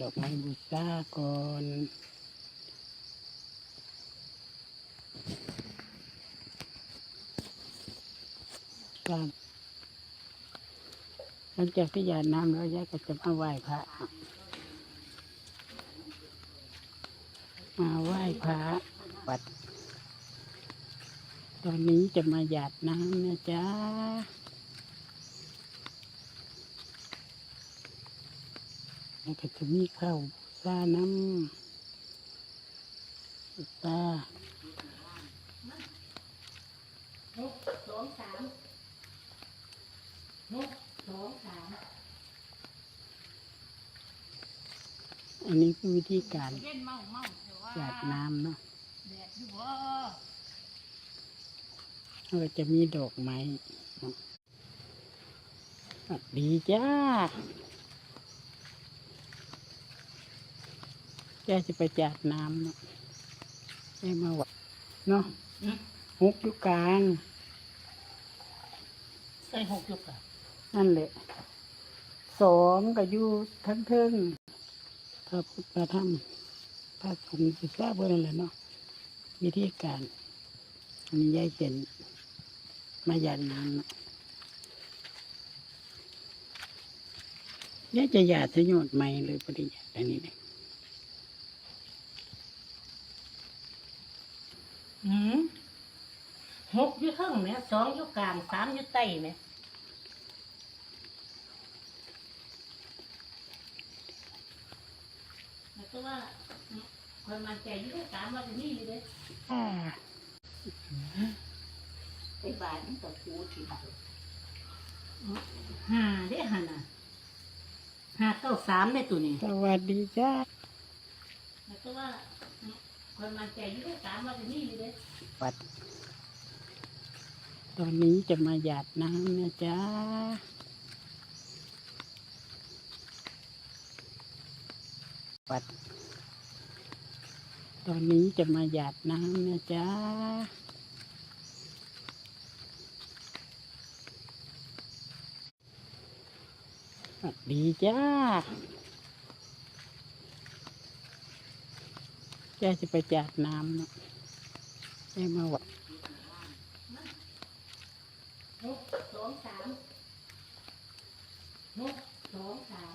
ดอกไม้บูชาก่อนการหลังจากที่หยาดน้ำแล้วยายก็จะมาไหว้พระ มาไหว้พระวัด ตอนนี้จะมาหยาดน้ำนะจ๊ะ แล้วก็จะมีข้าวซาน้ำซาหกสองสามหกสองสามอันนี้คือวิธีการเล่นเมาเมาแต่ว่าหยาดน้ำเนาะแดดอยู่บ่แล้วจะมีดอกไม้สวัสดีจ้า แกจะไปจัดน้ำเนาะแกมาวัดเนาะฮุกอยู่กลางใส่หกยุกอะนั่นแหละสองก็อยู่ทั้งเทิงพระพุทธธรรมพระสงฆ์ศึกษาเพื่อนนแหละเนาะวิธีการอันนี้ยายเป็นมาหยาดน้ำเนาะยายจะหยาดสยดใหม่เลยปริญญาอันนี้เลย หืม หกอยุข้างเนี่ยสองอยุกลางสามอยุใต้เนี่ยแล้วก็ว่าคนมันใจอยุได้สามว่าจะนี่อยู่เลยอ่าไอ้บาทนี่ต่อคูที่บาทห้าได้ห้าน่ะห้าเก้าสามได้ตัวนี้สวัสดีจ้าแล้วก็ว่าคนมันใจอยุได้สามว่าจะนี่อยู่เลยวัด ตอนนี้จะมาหยาดน้ำนะจ๊ะวัด ตอนนี้จะมาหยาดน้ำนะจ๊ะสวัสดีจ้าแกจะไปจาดน้ำนาะแกมาวัด หกสองสามหกสองสาม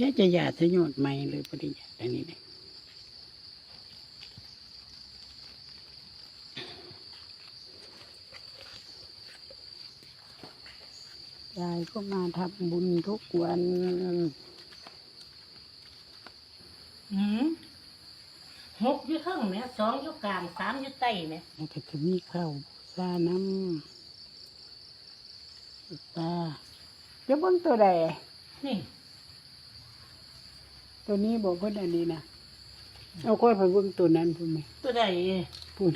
ยายจะหยาดสยดใหม่เลยปริญญาอันนี้เลยยายก็มาทำบุญทุกวันหืม หกอยุข้างเนี่ยสองอยุกลางสามอยุใต้เนี่ยแล้วก็จะมีข้าวซาน้ำซาจะเบิ่งตัวใดนี่ตัวนี้บอกเพิ่นอันนี้นะเอาค่อยไปเบิ่งตัวนั้นพูดไหมตัวใดพูด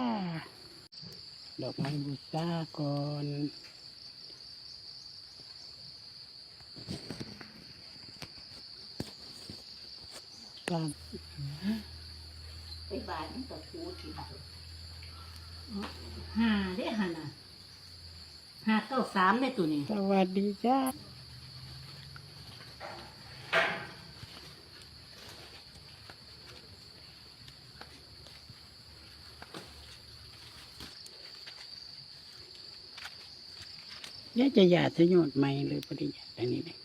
อ่าดอกไม้บูชาก่อนกลาง ไอ้บานี่ต่อคูที่บาทห้าได้ห้าน่ะห้าเก้าสามได้ตัวนี้สวัสดีจ้าเนี่ยจะหยาดสยดใหม่เลยปริญญาอันนี้เลย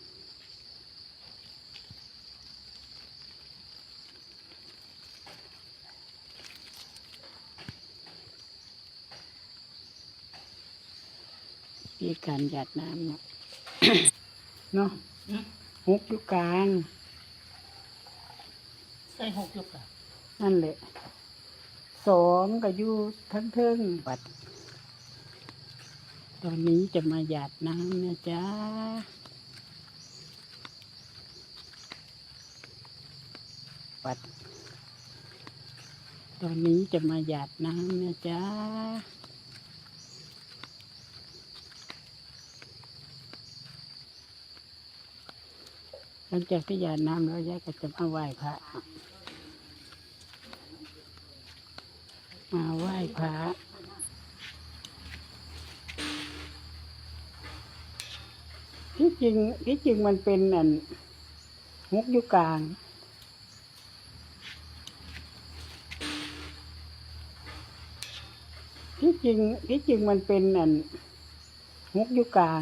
มีการหยาดน้ำเนาะเนาะอืมฮุกอยู่กลางใส่หกอยุกอะนั่นแหละสองก็อยู่ทั้งเทิงวัด ตอนนี้จะมาหยาดน้ำนะจ๊ะวัด ตอนนี้จะมาหยาดน้ำนะจ๊ะ หลังจากที่หยาดน้ำแล้วยายก็จะมาไหว้พระ มาไหว้พระที่จริงที่จริงมันเป็นอันฮุกยู่กลาง ที่จริงที่จริงมันเป็นอันฮุกยู่กลาง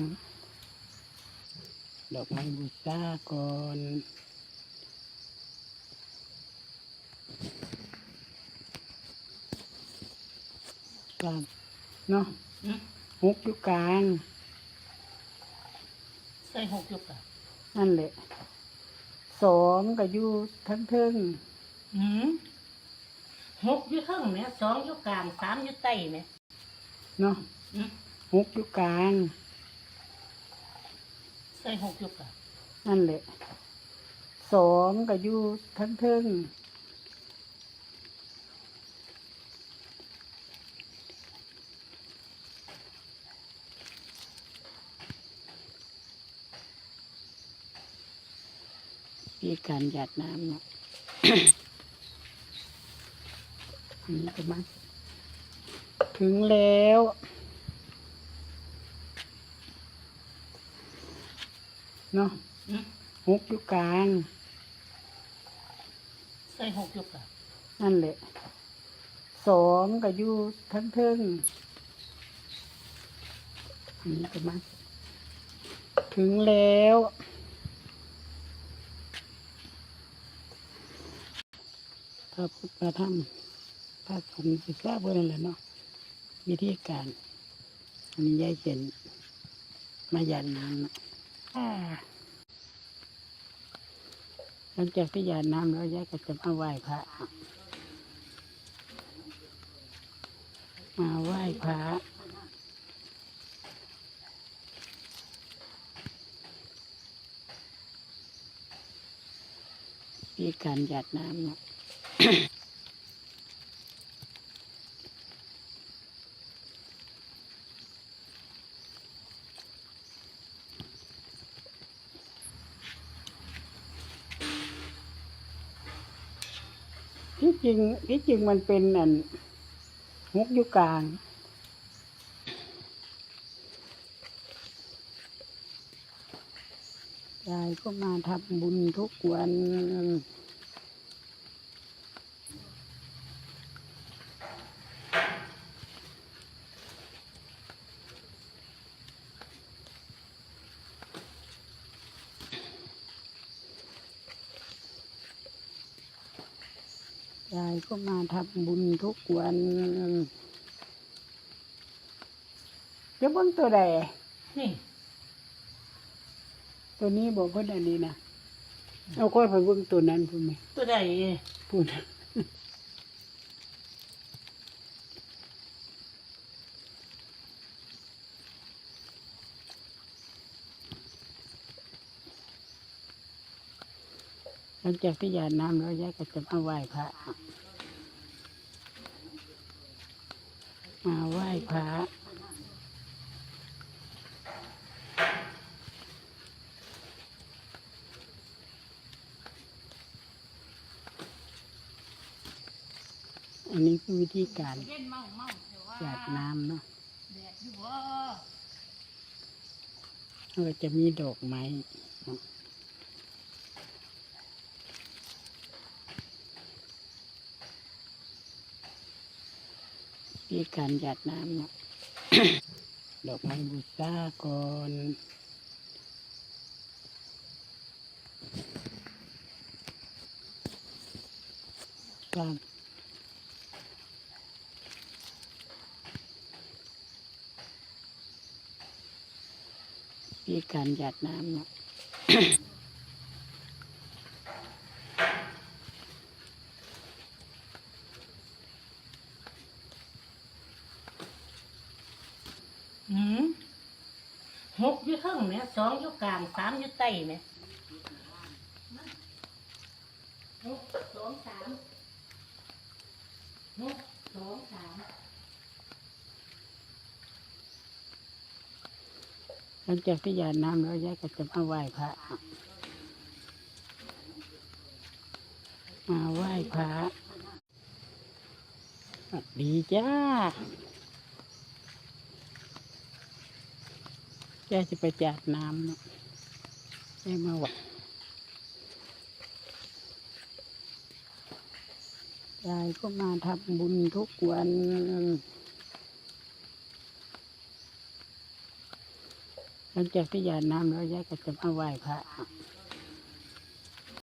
ดอกไม้บูชาก่อนกลางเนาะอืมฮุกอยู่กลาง ใส่หกอยู่ป่ะนั่นแหละสองก็อยู่ทั้งเทิงอืมหกอยู่ข้างเนี่ยสองอยู่กลางสามอยู่ใต้เนี่ยเนาะอืมฮุกอยู่กลาง ใส่หกอยู่ป่ะนั่นแหละสองก็อยู่ทั้งเทิงมีการหยาดน้ำเนาะอันนี้ก็มาถึงแล้ว เนาะอืมฮุกอยู่กลางใส่หกอยู่ป่ะนั่นแหละสองก็อยู่ทั้งเทิงอันนี้ก็มาถึงแล้วพระพุทธพระธรรมพระสงฆ์ศึกษาเพื่อนนแหละเนาะวิธีการอันนี้ยายเขียนมาหยาดน้ำเน หลังจากที่หยาดน้ำแล้วยายก็จะมาไหว้พระมาไหว้พระมีการหยาดน้ำเนาะ ที่ จริงที่จริงมันเป็นอันฮุกยุกลางยายก็มาทำบุญทุกวัน ยายก็มาทำบุญทุกวันจะเบิ่งตัวใดนี่ ตัวนี้บอกว่าอันนี้นะเอาค่อยไปเบิ่งตัวนั้นพูดไหมตัวใดพูดห ลังจากที่หยาดน้ำแล้วยายก็จะมาไหว้พระ มาไหว้พระอันนี้คือวิธีการเล่นเมาเมาเถอะว่าหยาดน้ำเนาะแดดอยู่บ่แล้วก็จะมีดอกไม้ นาะมีการหยาดน้ำเนาะดอกไม้บูชาก่อนกลางมีการหยาดน้ำเนาะ อืม หกอยู่ข้างเนี่ยสองอยู่กลางสามอยู่ใต้เนี่ยหกสองสามหกสองสามหลังจากที่หยาดน้ำแล้วยายก็จะมาไหว้พระมาไหว้พระดีจ้า แกจะไปจัดน้ำเนาะได้มาไหวยายก็มาทำบุญทุกวันหลังจากที่ยายน้ำแล้วยายก็จะมาไหว้พระ